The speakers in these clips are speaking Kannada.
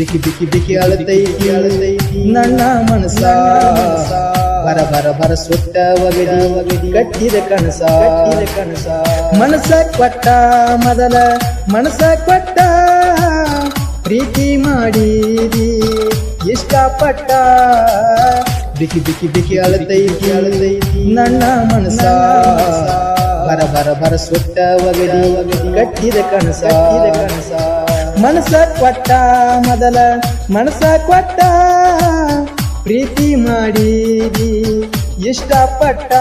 ಬಿಕಿ ಬಿಕ್ಕಿ ಬಿಕ್ಕಿ ಅಳತೈತಿ ಅಳತೈತಿ ನನ್ನ ಮನಸ ಬರ ಬರ ಬರ ಸುಟ್ಟ ಒಗದಿ ಒಗಡಿ. ಕಟ್ಟಿದ ಕನಸ. ಕಟ್ಟಿದ ಕನಸ ಮನಸ ಕೊಟ್ಟ ಮೊದಲ. ಮನಸ ಕೊಟ್ಟ ಪ್ರೀತಿ ಮಾಡಿದಿ. ಇಷ್ಟಪಟ್ಟ ಬಿಕಿ ಬಿಕ್ಕಿ ಬಿಕ್ಕಿ ಅಳತೈತಿ ಅಳತೈತಿ ನನ್ನ ಮನಸ ಬರ ಬರ ಬರ ಸುಟ್ಟ ಒಗದಿ ಒಗಡಿ. ಕಟ್ಟಿದ ಕನಸ ಕಟ್ಟಿದ ಕನಸ. ಮನಸ ಕೊಟ್ಟ ಮೊದಲ, ಮನಸ ಕೊಟ್ಟ ಪ್ರೀತಿ ಮಾಡಿದಿ. ಇಷ್ಟಪಟ್ಟ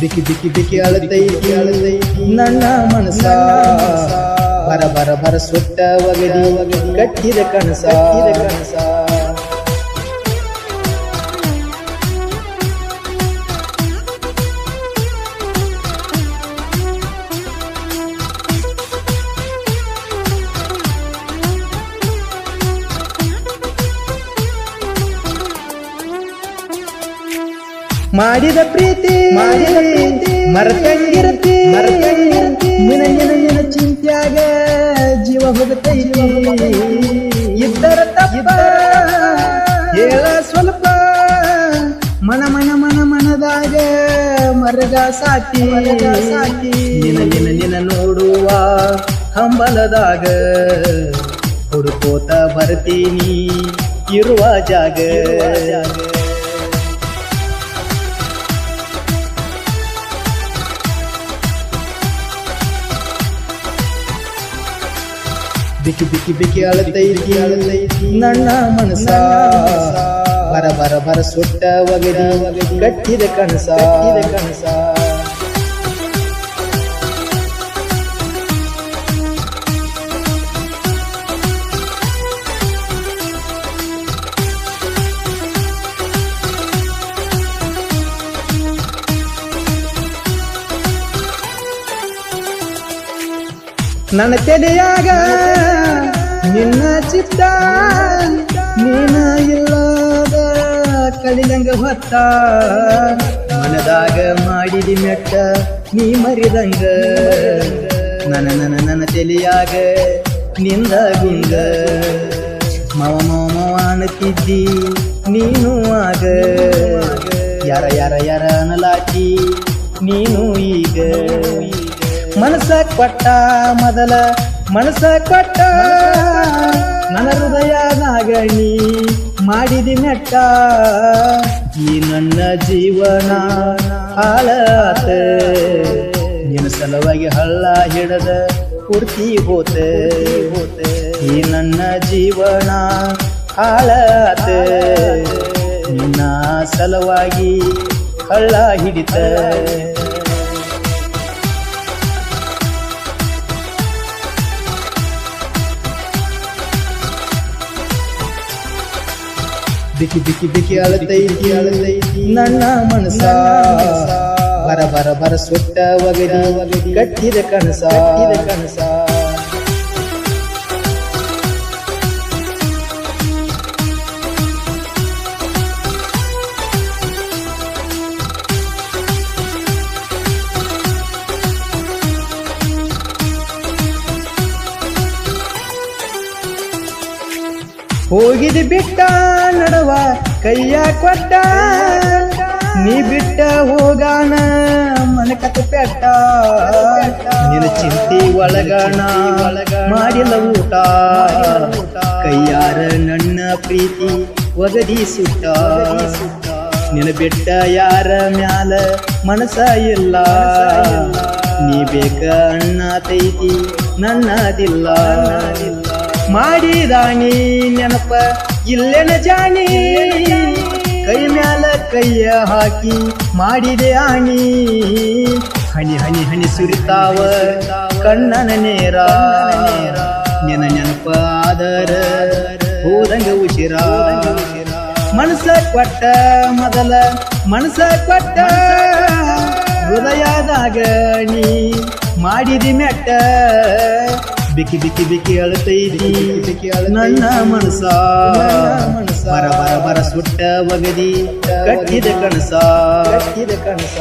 ಬಿಕಿ ಬಿಕಿ ಬಿಕಿ ಅಳತೈತಿ. ಅಳತೈತಿ ನನ್ನ ಮನಸ ಬರ ಬರ ಬರ ಸುಟ್ಟ ಒಗದಿ ಕಟ್ಟಿದ ಕನಸ ಕನಸ. ಮಾಡಿದ ಪ್ರೀತಿ ಮಾಡಿದ ಪ್ರೀತಿ. ಮರತಂಗಿರತಿ ಮರತಂಗಿರತಿ ನಿನ ನಿನ ನಿನ ಚಿಂತ್ಯಾಗ ಜೀವ ಹೋಗುತ್ತೆ ಇದ್ದರ ತಪ್ಪ. ಹೇಳ ಸ್ವಲ್ಪ. ಮನ ಮನ ಮನ ಮನದಾಗ ಮರಗ ಸಾಕಿ. ಸಾಕಿ. ನಿನ ನಿನ ನಿನ ನೋಡುವ ಹಂಬಲದಾಗ ಹುಡುಕೋತ ಬರ್ತೀನಿ. ಇರುವ ಜಾಗ. ಬಿಕಿ ಬಿಕ್ಕಿ ಬಿಕ್ಕಿ ಅಳತೈತಿ ಅಳತೈತಿ ನನ್ನ ಮನಸ ಬರ ಬರ ಬರ ಸುಟ್ಟ ಒಗದಿ ಕಟ್ಟಿದ ಕನಸ? ಕನಸ? ನನ್ನ ತಲೆಯಾಗ ನಿನ್ನ ಚಿತ್ತ ನೀನ ಇಲ್ಲದ ಕಳಿದಂಗ ಹೊತ್ತ. ಮನದಾಗ ಮಾಡಿದಿ ಮೆಟ್ಟ, ನೀ ಮರಿದಂಗ. ನನ ನನ ನನ ತೆಲಿಯಾಗ ನಿಂದ ಗುಂಗ. ಮವ ಮವ ಅನ್ನತಿದ್ದಿ ನೀನು ಆಗ. ಯಾರ ಯಾರ ಯಾರ ಅನಲಾಕಿ ನೀನು ಈಗ. ಮನಸ ಪಟ್ಟ ಮೊದಲ ಮನಸ ಕೊಟ್ಟ ನನ್ನ ಹೃದಯ ನಾಗಣಿ ಮಾಡಿದಿ ನೆಟ್ಟ. ಈ ನನ್ನ ಜೀವನ ಹಾಳಾತ. ನಿನ್ನ ಸಲುವಾಗಿ ಹಳ್ಳ ಹಿಡದ ಕುರ್ತಿ ಹೋತ. ಈ ನನ್ನ ಜೀವನ ಹಾಳಾತ. ನಿನ್ನ ಸಲುವಾಗಿ ಹಳ್ಳ ಹಿಡಿತ. ಬಿಕಿ ಬಿಕಿ ಬಿಕಿ ಅಳತೈತಿ. ಅಳತೈತಿ ನನ್ನ ಮನಸ ಬರ ಬರ ಬರ ಸುಟ್ಟ ಒಗದಿ ಕಟ್ಟಿದ ಕನಸ ಕಟ್ಟಿದ ಕನಸ? ಹೋಗಿದಿ ಬಿಟ್ಟ ನಡವ ಕೈಯ ಕೊಟ್ಟ. ನೀ ಬಿಟ್ಟ ಹೋಗಾನ ಮನಕತ ಪೆಟ್ಟ. ನಿನ್ನ ಚಿಂತಿ ಒಳಗಣ ಮಾಡಿಲ್ಲ ಊಟ. ಕೈಯಾರ ನನ್ನ ಪ್ರೀತಿ ಒಗದಿ ಸುಟ್ಟ. ನಿನ್ನ ಬಿಟ್ಟ ಯಾರ ಮ್ಯಾಲ ಮನಸ ಇಲ್ಲ. ನೀ ಬೇಕ ನನ್ನದಿಲ್ಲ ನನ್ನದಿಲ್ಲ. ಮಾಡಿದಾನಿ ನೆನಪ ಇಲ್ಲೆನ ಜಾಣಿ ಕೈ ಮ್ಯಾಲ ಕೈಯ ಹಾಕಿ ಮಾಡಿದೆ ಆಣಿ ಹನಿ ಹನಿ ಹನಿ ಸುರಿತಾವ ಕಣ್ಣನ ನೇರ ನೆನ ನೆನಪ ಆದರ ಹೋದಂಗ ಉಸಿರ ಮನಸ ಕೊಟ್ಟ ಮೊದಲ ಮನಸ ಕೊಟ್ಟ ಹೃದಯದಾಗ ನೀ ಮಾಡಿದಿ ಮೆಟ್ಟ ಬಿಕಿ ಬಿಕಿ ಬಿಕಿ ಅಳತೈತಿ ನನ್ನ ಮನಸ ಬರ ಬರ ಬರ ಸುಟ್ಟ ಒಗದಿ ಕಟ್ಟಿದ ಕನಸ ಕಟ್ಟಿದ ಕನಸ